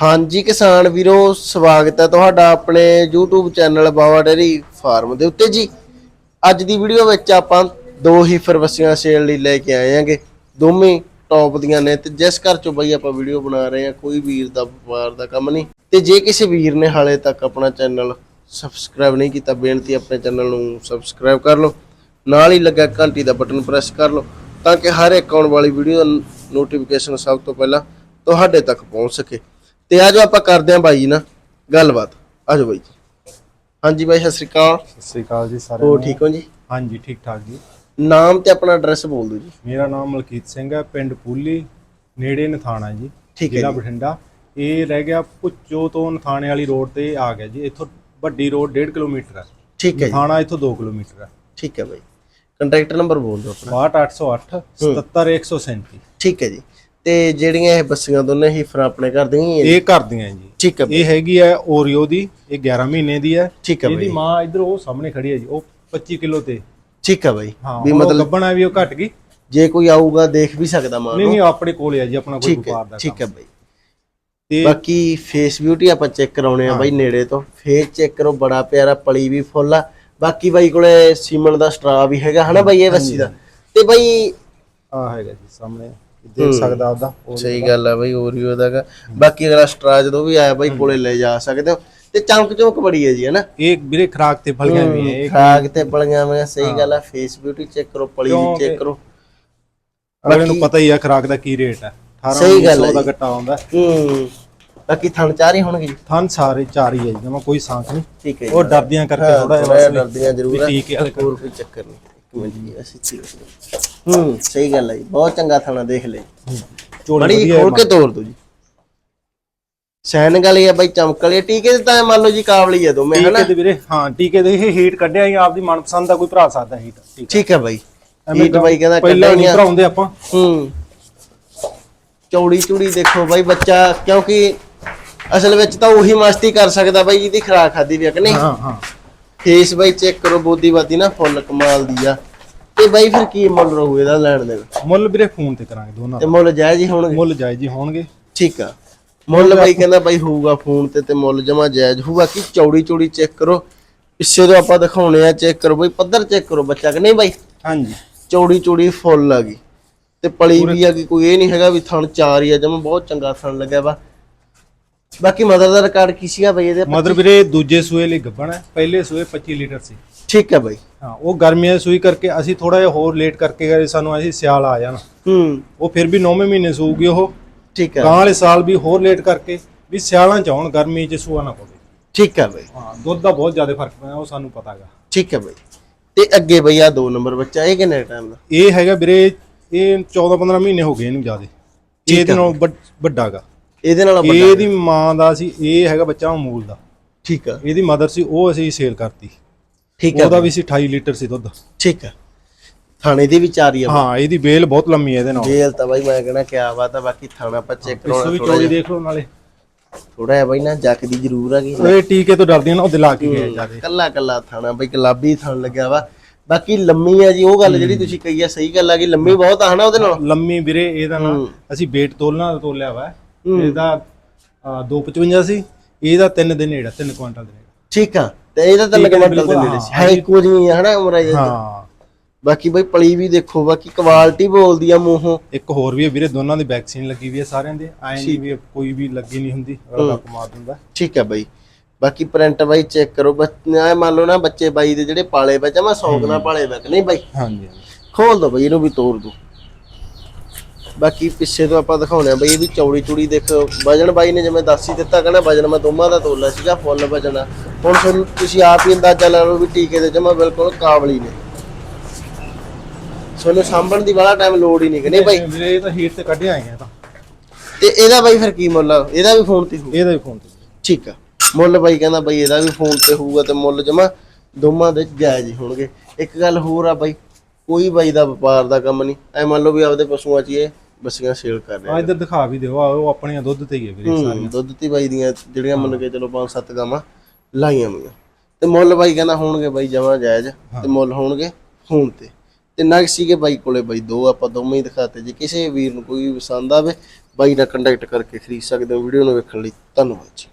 ਹਾਂਜੀ ਕਿਸਾਨ ਵੀਰੋ, ਸਵਾਗਤ ਹੈ ਤੁਹਾਡਾ ਆਪਣੇ YouTube channel Bawa dairy farm ਦੇ ਉੱਤੇ ਜੀ। ਅੱਜ ਦੀ ਵੀਡੀਓ ਵਿੱਚ ਆਪਾਂ ਦੋ ਹੀ ਫਰਵਸੀਆਂ ਸੇਲ ਲਈ ਲੈ ਕੇ ਆਏ ਆਂਗੇ ਦੋਵੇਂ ਟੌਪ ਦੀਆਂ ਨੇ ਤੇ ਜਿਸ ਘਰ ਚੋਂ ਬਈ ਆਪਾਂ ਵੀਡੀਓ ਬਣਾ ਰਹੇ ਆ ਕੋਈ ਵੀਰ ਦਾ ਵਪਾਰ ਦਾ ਕੰਮ ਨਹੀਂ। ਤੇ ਜੇ ਕਿਸੇ ਵੀਰ ਨੇ ਹਾਲੇ ਤੱਕ ਆਪਣਾ ਚੈਨਲ ਸਬਸਕ੍ਰਾਈਬ ਨਹੀਂ ਕੀਤਾ, ਬੇਨਤੀ ਆਪਣੇ ਚੈਨਲ ਨੂੰ ਸਬਸਕ੍ਰਾਈਬ ਕਰ ਲਓ। ਨਾਲ ਹੀ ਲੱਗਾ ਘੰਟੀ ਦਾ ਬਟਨ ਪ੍ਰੈਸ ਕਰ ਲਓ, ਤਾਂ ਕਿ ਹਰ ਇੱਕ ਆਉਣ ਵਾਲੀ ਵੀਡੀਓ ਦਾ ਨੋਟੀਫਿਕੇਸ਼ਨ ਸਭ ਤੋਂ ਪਹਿਲਾਂ ਤੁਹਾਡੇ ਤੱਕ ਪਹੁੰਚ ਸਕੇ। ਤੇ ਆਜੋ ਆਪਾਂ ਕਰਦੇ ਆਂ ਬਾਈ ਨਾਲ ਗੱਲਬਾਤ। ਆਜੋ ਬਾਈ ਜੀ। ਹਾਂਜੀ ਬਾਈ ਸਤਿ ਸ੍ਰੀ ਅਕਾਲ। ਸਤਿ ਸ੍ਰੀ ਅਕਾਲ ਜੀ ਸਾਰਿਆਂ ਹੋ ਨੂੰ। ਠੀਕ ਹੋ ਜੀ? ਹਾਂਜੀ ਠੀਕ ਠਾਕ ਜੀ। ਨਾਮ ਤੇ ਆਪਣਾ ਐਡਰੈਸ ਬੋਲ ਦਿਓ ਜੀ। ਮੇਰਾ ਨਾਮ ਮਲਕੀਤ ਸਿੰਘ ਹੈ ਪਿੰਡ ਪੂਲੀ ਨੇੜੇ ਨਥਾਣਾ ਜੀ ਠੀਕ ਹੈ ਜ਼ਿਲ੍ਹਾ ਜੀ। ਬਠਿੰਡਾ। ਇਹ ਰਹਿ ਗਿਆ ਪੁੱਚੋ ਤੋਂ ਨਥਾਣੇ ਵਾਲੀ ਰੋਡ ਤੇ ਆ ਗਿਆ ਜੀ। ਇੱਥੋਂ ਵੱਡੀ ਰੋਡ 1.5 ਕਿਲੋਮੀਟਰ ਹੈ। ਠੀਕ ਹੈ ਜੀ। ਨਥਾਣਾ ਇੱਥੋਂ 2 ਕਿਲੋਮੀਟਰ ਹੈ। ਠੀਕ ਹੈ ਬਾਈ। ਕੰਟੈਕਟ ਨੰਬਰ ਬੋਲ ਦਿਓ ਆਪਣਾ। 62808 77137 ਠੀਕ ਹੈ ਜੀ। ਤੇ ਜਿਹੜੀਆਂ ਇਹ ਬੱਸੀਆਂ ਦੋਨੇ ਹੀ ਫਿਰ ਆਪਣੇ ਘਰ ਦੀਆਂ ਹੀ? ਇਹ ਘਰ ਦੀਆਂ ਜੀ। ਠੀਕ ਹੈ ਬਾਈ, ਇਹ ਹੈਗੀ ਹੈ ਓਰੀਓ ਦੀ ਇਹ 11 ਮਹੀਨੇ ਦੀ ਹੈ। ਠੀਕ ਹੈ ਇਹਦੀ ਮਾਂ ਇਧਰ ਉਹ ਸਾਹਮਣੇ ਖੜੀ ਹੈ ਜੀ ਉਹ 25 ਕਿਲੋ ਤੇ। ਠੀਕ ਹੈ ਬਾਈ। ਵੀ ਮਤਲਬ ਗੱਬਣਾ ਵੀ ਉਹ ਘਟ ਗਈ। ਜੇ ਕੋਈ ਆਊਗਾ ਦੇਖ ਵੀ ਸਕਦਾ ਮਾਂ ਨਹੀਂ ਨੂੰ। ਨਹੀਂ ਆਪਣੇ ਕੋਲ ਹੈ ਜੀ ਆਪਣਾ ਕੋਈ ਵਪਾਰ ਦਾ ਠੀਕ ਹੈ ਬਾਈ। ਤੇ ਬਾਕੀ ਫੇਸ ਬਿਊਟੀ ਆਪਾਂ ਚੈੱਕ ਕਰਾਉਣੇ ਆ ਬਾਈ ਨੇੜੇ ਤੋਂ। ਫੇਸ ਚੈੱਕ ਕਰੋ ਬੜਾ ਪਿਆਰਾ ਪਲੀ ਵੀ ਫੁੱਲ ਆ। ਬਾਕੀ ਬਾਈ ਕੋਲੇ ਸੀਮਨ ਦਾ ਸਟਰਾ ਵੀ ਹੈਗਾ ਹਨਾ ਬਾਈ ਇਹ ਬੱਸੀ ਦਾ? ਤੇ ਬਾਈ ਆ ਹੈਗਾ ਜੀ ਸਾਹਮਣੇ। ਦੇਖ ਸਕਦਾ ਆਪਦਾ ਉਹ ਸਹੀ ਗੱਲ ਆ ਬਾਈ ਓਰੀਓ ਦਾਗਾ ਬਾਕੀ ਅਗਲਾ ਸਟਰਾ ਜਦੋਂ ਵੀ ਆਇਆ ਬਾਈ ਕੋਲੇ ਲੈ ਜਾ ਸਕਦੇ ਹੋ। ਤੇ ਚਮਕ ਚਮਕ ਬੜੀ ਹੈ ਜੀ ਹਨਾ ਇਹ ਵੀਰੇ ਖਰਾਕ ਤੇ ਫਲੀਆਂ ਵੀ ਹੈ ਇਹ ਖਾਗ ਤੇ ਪਲੀਆਂ ਮੈਂ ਸਹੀ ਗੱਲ ਆ। ਫੇਸ ਬਿਊਟੀ ਚੈੱਕ ਕਰੋ ਪਲੀ ਕਿਉਂਕਿ- ਚੈੱਕ ਕਰੋ। ਅਗਲੇ ਨੂੰ ਪਤਾ ਹੀ ਆ ਖਰਾਕ ਦਾ ਕੀ ਰੇਟ ਹੈ 18 ਸਹੀ ਗੱਲ ਹੈ ਦਾ ਜੀ। ਗੱਟਾ ਆਉਂਦਾ। ਹੂੰ। ਬਾਕੀ ਥਣ ਚਾਰ ਹੀ ਹੋਣਗੇ ਜੀ। ਥਨ ਸਾਰੇ ਚਾਰ ਹੀ ਹੈ ਜੀ ਜਮਾ ਕੋਈ ਸਾਂਖ ਨਹੀਂ। ਠੀਕ ਹੈ ਜੀ। ਉਹ ਡਰਦੀਆਂ ਕਰਕੇ ਹਾਂ, ਥੋੜਾ ਜਿਹਾ ਡਰਦੀਆਂ ਜ਼ਰੂਰ ਵੀ ਆ। ਟੀਕੇ ਵਾਲੇ ਹੋਰ ਕੋਈ ਚੱਕਰ ਨਹੀਂ। ਇੱਕ ਮਿੰਟ ਜੀ ਅਸੀਂ ਠੀਕ ਹੂੰ ਸਹੀ ਗੱਲ ਹੈ ਜੀ ਬਹੁਤ ਚੰਗਾ ਥਾਣਾ ਦੇਖ ਲੈ। ਬੜੀ ਖੋਲ ਕੇ ਤੋੜ ਦੋ ਜੀ। ਸੈਨ ਗਲੀ ਆ ਬਾਈ ਚਮਕ ਵਾਲੀ ਆ। ਟੀਕੇ ਤੇ ਤਾਂ ਮੰਨ ਲਓ ਜੀ ਕਾਬਲੀ ਆ ਦੋਵੇਂ ਹਨਾ? ਟੀਕੇ ਦੇ ਵੀਰੇ ਹਾਂ ਟੀਕੇ ਦੇ ਇਹ ਹੀਟ ਕੱਢਿਆ ਹੀ ਆਪਦੀ ਮਨਪਸੰਦ ਦਾ ਕੋਈ ਭਰਾ ਸਕਦਾ ਹੀਟ ਠੀਕ ਠੀਕ ਹੈ ਬਾਈ। ਐਵੇਂ ਹੀਟ ਬਾਈ ਕਹਿੰਦਾ ਪਹਿਲਾਂ ਨਹੀਂ ਕੱਢਣੀਆਂ ਭਰਾਉਂਦੇ ਆਪਾਂ। ਹੂੰ। ਚੌੜੀ ਚੂੜੀ ਦੇਖੋ ਬਾਈ ਬੱਚਾ ਕਿਉਂਕਿ ਅਸਲ ਵਿੱਚ ਤਾਂ ਉਹੀ ਮਸਤੀ ਕਰ ਸਕਦਾ ਬਾਈ ਜਿਹਦੀ ਖਰਾਕ ਖਾਦੀ ਵੀ ਆ ਕਿ ਨਹੀਂ? ਹਾਂ ਹਾਂ। ਫੇਸ ਬਾਈ ਚੈੱਕ ਕਰੋ ਬੋਦੀ ਬਾਦੀ ਨਾ ਫੁੱਲ ਕਮਾਲ ਦੀ ਆ। ਤੇ ਬਾਈ ਫਿਰ ਕੀ ਮੁੱਲ ਰਹੂ ਇਹਦਾ ਲੈਣ ਦੇ ਮੁੱਲ ਵੀਰੇ ਫੋਨ ਤੇ ਕਰਾਂਗੇ ਦੋਨਾਂ ਤੇ ਦਾ। ਮੁੱਲ ਜਾਇਜ਼ ਹੀ ਹੋਣਗੇ? ਮੁੱਲ ਜਾਇਜ਼ ਹੀ ਹੋਣਗੇ। ਠੀਕ ਆ। ਮੁੱਲ ਬਾਈ ਕਹਿੰਦਾ ਬਾਈ ਹੋਊਗਾ ਫੋਨ ਤੇ ਤੇ ਮੁੱਲ ਜਮਾ ਜਾਇਜ਼ ਹੋਊਗਾ ਕਿ ਚੌੜੀ ਚੌੜੀ ਚੈੱਕ ਕਰੋ। ਪਿੱਛੇ ਤੋਂ ਆਪਾਂ ਦਿਖਾਉਣੇ ਆ ਚੈੱਕ ਕਰੋ। ਬਾਈ ਪੱਧਰ ਚੈੱਕ ਕਰੋ ਬੱਚਾ ਕਿ ਨਹੀਂ ਬਾਈ? ਹਾਂਜੀ। ਚੌੜੀ ਚੌੜੀ ਫੁੱਲ ਆ ਗਈ। ਤੇ ਪਲੀ ਵੀ ਆ ਗਈ। ਕੋਈ ਇਹ ਨਹੀਂ ਹੈਗਾ ਵੀ ਥਣ ਚਾਰ ਹੀ ਆ। ਜਮਾ ਬਹੁਤ ਚੰਗਾ ਥਣ ਲੱਗਿਆ ਵਾ। ਬਾਕੀ ਮਦਰ ਦਾ ਰਿਕਾਰਡ ਕੀ ਸੀਗਾ ਬਾਈ ਇਹਦੇ? ਮਦਰ ਵੀਰੇ ਦੂਜੇ ਸੂਏ ਲਈ ਗੱਬਣ ਹੈ। ਪਹਿਲੇ ਸੂਏ 25 ਲੀਟਰ ਸੀ। ਠੀਕ ਹੈ ਬਾਈ। ਹਾਂ ਉਹ ਗਰਮੀਆਂ ਦੀ ਸੂਈ ਕਰਕੇ ਅਸੀਂ ਥੋੜਾ ਜਿਹਾ ਹੋਰ ਲੇਟ ਕਰਕੇ ਗਏ ਸਾਨੂੰ ਅਸੀਂ ਸਿਆਲ ਆ ਜਾਣਾ। ਹੂੰ। ਉਹ ਫਿਰ ਵੀ 9ਵੇਂ ਮਹੀਨੇ ਸੂਗੀ ਉਹ। ਠੀਕ ਗਾਂ ਹੈ ਵਾਲੇ ਸਾਲ ਵੀ ਹੋਰ ਲੇਟ ਕਰਕੇ ਵੀ ਸਿਆਲਾਂ ਚ ਆਉਣ ਗਰਮੀ ਚ ਸੂਆ ਨਾ ਪਵੇ। ਠੀਕ ਹੈ ਬਾਈ। ਹਾਂ ਦੁੱਧ ਦਾ ਬਹੁਤ ਜ਼ਿਆਦਾ ਫ਼ਰਕ ਪੈਂਦਾ ਉਹ ਸਾਨੂੰ ਪਤਾ ਹੈਗਾ ਠੀਕ ਹੈ ਬਾਈ। ਤੇ ਅੱਗੇ ਬਈ ਆ ਦੋ ਨੰਬਰ ਬੱਚਾ ਇਹ ਕਿੰਨੇ ਟਾਈਮ ਦਾ? ਇਹ ਹੈਗਾ ਵੀਰੇ ਇਹ 14 15 ਮਹੀਨੇ ਹੋ ਗਏ ਇਹਨੂੰ ਜ਼ਿਆਦੇ। ਇਹਦੇ ਨਾਲ ਵੱਡਾਗਾ ਇਹਦੇ ਨਾਲ ਵੱਡਾ ਇਹਦੀ ਮਾਂ ਦਾ ਸੀ ਇਹ ਹੈਗਾ ਬੱਚਾ ਅਮੂਲ ਦਾ। ਠੀਕ ਆ। ਇਹਦੀ ਮਦਰ ਸੀ ਉਹ ਅਸੀਂ ਸੇਲ ਕਰਤੀ। ਠੀਕ ਹੈ ਉਹਦਾ ਵੀ ਸੀ 28 ਲੀਟਰ ਸੀ ਦੁੱਧ। ਠੀਕ ਆ ਥਾਣੇ ਦੀ ਵੀ ਚਾਰੀ ਆ ਹਾਂ ਇਹਦੀ ਬੇਲ ਬਹੁਤ ਲੰਮੀ ਹੈ ਇਹਦੇ ਨਾਲ। ਜੇਲ ਤਾਂ ਬਾਈ ਮੈਂ ਕਹਿਣਾ ਕਿਆ ਬਾਤ ਆ ਬਾਕੀ ਥਾਣਾ ਆਪਾਂ ਚੈੱਕ ਪਿੱਛੋਂ ਕਰਾਉਣਾ ਵੀ ਥੋੜਾ ਚੋਰੀ ਦੇਖ ਲਓ ਨਾਲੇ। ਥੋੜਾ ਜਿਹਾ ਬਾਈ ਨਾ ਜੱਕਦੀ ਜ਼ਰੂਰ ਆ ਗਈ। ਇਹ ਟੀਕੇ ਤੋਂ ਡਰਦੀਆਂ ਨਾ ਉਹ ਦਿਲਾ ਕੇ ਗਏ ਜਿਆਦੇ ਕੱਲਾ ਕੱਲਾ ਥਾਣਾ ਬਈ ਗੁਲਾਬੀ ਥਣ ਲੱਗਿਆ ਵਾ। ਬਾਕੀ ਲੰਮੀ ਆ ਜੀ ਉਹ ਗੱਲ ਜਿਹੜੀ ਤੁਸੀਂ ਕਹੀ ਆ ਸਹੀ ਗੱਲ ਆ ਕਿ ਲੰਮੀ ਬਹੁਤ ਆ ਹਨਾ ਉਹਦੇ ਨਾਲ? ਲੰਮੀ ਵੀਰੇ ਇਹਦਾ ਨਾ ਅਸੀਂ weight ਤੋਲਣਾ ਤੋਲਿਆ ਵਾ। ਇਹਦਾ ਅਹ, 255 ਸੀ ਇਹਦਾ 3 ਦੇ ਨੇੜੇ 3 ਕੁਇੰਟਲ ਦੇ ਨੇੜੇ। ਠੀਕ ਆ। ਤੇ ਇਹਦਾ ਤਾਂ ਠੀਕ ਆ, ਲਗਮਟਲ ਦੇ ਬਿਲਕੁਲ, ਹਾਂ। ਹੈ ਇੱਕੋ ਜਿਹੀ ਆ ਹਨਾ ਉਮਰ ਇਹਦੀ। ਹਾਂ। ਬਾਕੀ ਬਈ ਪਲੀ ਵੀ ਦੇਖੋ ਬਾਕੀ ਕੁਆਲਿਟੀ ਬੋਲਦੀ ਆ ਮੂੰਹੋਂ। ਇੱਕ ਹੋਰ ਵੀ ਹੈ ਵੀਰੇ ਦੋਨਾਂ ਦੀ ਵੈਕਸੀਨ ਲੱਗੀ ਵੀ ਹੈ ਸਾਰਿਆਂ ਦੇ। ਐਂ ਨਹੀਂ ਵੀ ਕੋਈ ਵੀ ਲੱਗੀ ਨਹੀਂ ਹੁੰਦੀ ਅਗਲਾ ਕਮਾ ਦਿੰਦਾ। ਠੀਕ ਹੈ ਬਾਈ। ਬਾਕੀ ਪ੍ਰਿੰਟ ਬਾਈ ਚੈੱਕ ਕਰੋ ਬੱਚੇ ਮੰਨ ਲਓ ਨਾ ਬੱਚੇ ਬਾਈ ਦੇ ਜਿਹੜੇ ਪਾਲੇ ਬੱਚਾ ਮੈਂ ਸੌਕ ਨਾਲ ਪਾਲੇ ਬੈਕ ਨਹੀਂ ਬਾਈ? ਹਾਂਜੀ ਖੋਲ ਦੋ ਬਈ ਇਹਨੂੰ ਵੀ ਤੋੜ ਦੋ। ਬਾਕੀ ਪਿੱਛੇ ਤੋਂ ਆਪਾਂ ਦਿਖਾਉਣੇ ਆ ਬਈ ਇਹ ਵੀ ਚੌੜੀ ਚੂੜੀ ਦੇਖੋ ਵਜਨ ਬਾਈ ਨੇ ਜਿਵੇਂ ਦੱਸ ਹੀ ਦਿੱਤਾ ਕਹਿੰਦਾ ਵਜਨ ਮੈਂ ਦੋਵਾਂ ਦਾ ਤੋਲਿਆ ਸੀਗਾ ਫੁੱਲ ਵਜਨ ਆ। ਹੁਣ ਤੁਹਾਨੂੰ ਤੁਸੀਂ ਆਪ ਹੀ ਅੰਦਾਜ਼ਾ ਲਾ ਲਓ ਵੀ ਟੀਕੇ ਦੇ ਜਮਾ ਬਿਲਕੁਲ ਕਾਬਲੀ ਨੇ। ਤੁਹਾਨੂੰ ਸਾਂਭਣ ਦੀ ਵਾਲਾ ਟਾਈਮ ਲੋੜ ਹੀ ਨਹੀਂ ਕਿ ਨਹੀਂ ਬਾਈ ਵੀਰੇ ਇਹ ਤਾਂ ਹੀਟ ਤੇ ਕੱਢਿਆ ਆਏ ਆ ਤਾਂ। ਤੇ ਇਹਦਾ ਬਾਈ ਫਿਰ ਕੀ ਮੁੱਲ ਆ? ਇਹਦਾ ਵੀ ਫੋਨ ਤੇ ਹੋਊ। ਇਹਦਾ ਵੀ ਫੋਨ ਤੇ। ਠੀਕ ਆ। ਮੁੱਲ ਬਾਈ ਕਹਿੰਦਾ ਬਾਈ ਇਹਦਾ ਵੀ ਫੋਨ ਤੇ ਹੋਊਗਾ ਤੇ ਮੁੱਲ ਜਮਾ ਦੋਵਾਂ ਦੇ ਜਾਇਜ਼ ਹੀ ਹੋਣਗੇ। ਇੱਕ ਗੱਲ ਹੋਰ ਆ ਬਾਈ ਕੋਈ ਬਾਈ ਦਾ ਵਪਾਰ ਦਾ ਕੰਮ ਨਹੀਂ। ਐ ਮੰਨ ਲਓ ਵੀ ਆਪਦੇ ਪਸ਼ੂਆਂ 'ਚ ਹੀ ਇਹ ਬੱਸੀਆਂ ਸੇਲ ਕਰ ਆ ਰਿਹਾ ਇੱਧਰ ਦਿਖਾ ਵੀ ਦਿਓ ਆਹ ਉਹ ਆਪਣੀਆਂ ਦੁੱਧ ਤੇ ਹੀ ਹੈ ਵੀਰੇ ਸਾਰੀਆਂ। ਦੁੱਧ ਤੇ ਬਾਈ ਦੀਆਂ ਜਿਹੜੀਆਂ ਮੰਨ ਕੇ ਚਲੋ ਪੰਜ ਸੱਤ ਗਾਵਾਂ। ਲਾਈਆਂ ਹੋਈਆਂ। ਤੇ ਮੁੱਲ ਬਾਈ ਕਹਿੰਦਾ ਹੋਣਗੇ ਬਾਈ ਜਮਾ ਜਾਇਜ਼ ਤੇ ਮੁੱਲ ਹੋਣਗੇ ਫੋਨ ਤੇ। ਤੇ ਨਗ ਸੀਗੇ ਬਾਈ ਕੋਲੇ ਬਾਈ ਦੋ ਆਪਾਂ ਦੋਵੇਂ ਹੀ ਦਿਖਾਤੇ। ਜੇ ਕਿਸੇ ਵੀਰ ਨੂੰ ਕੋਈ ਵੀ ਪਸੰਦ ਆਵੇ ਬਾਈ ਨਾਲ ਕੰਟੈਕਟ ਕਰਕੇ ਖਰੀਦ ਸਕਦੇ ਹੋ। ਵੀਡੀਓ ਨੂੰ ਵੇਖਣ ਲਈ ਧੰਨਵਾਦ ਜੀ।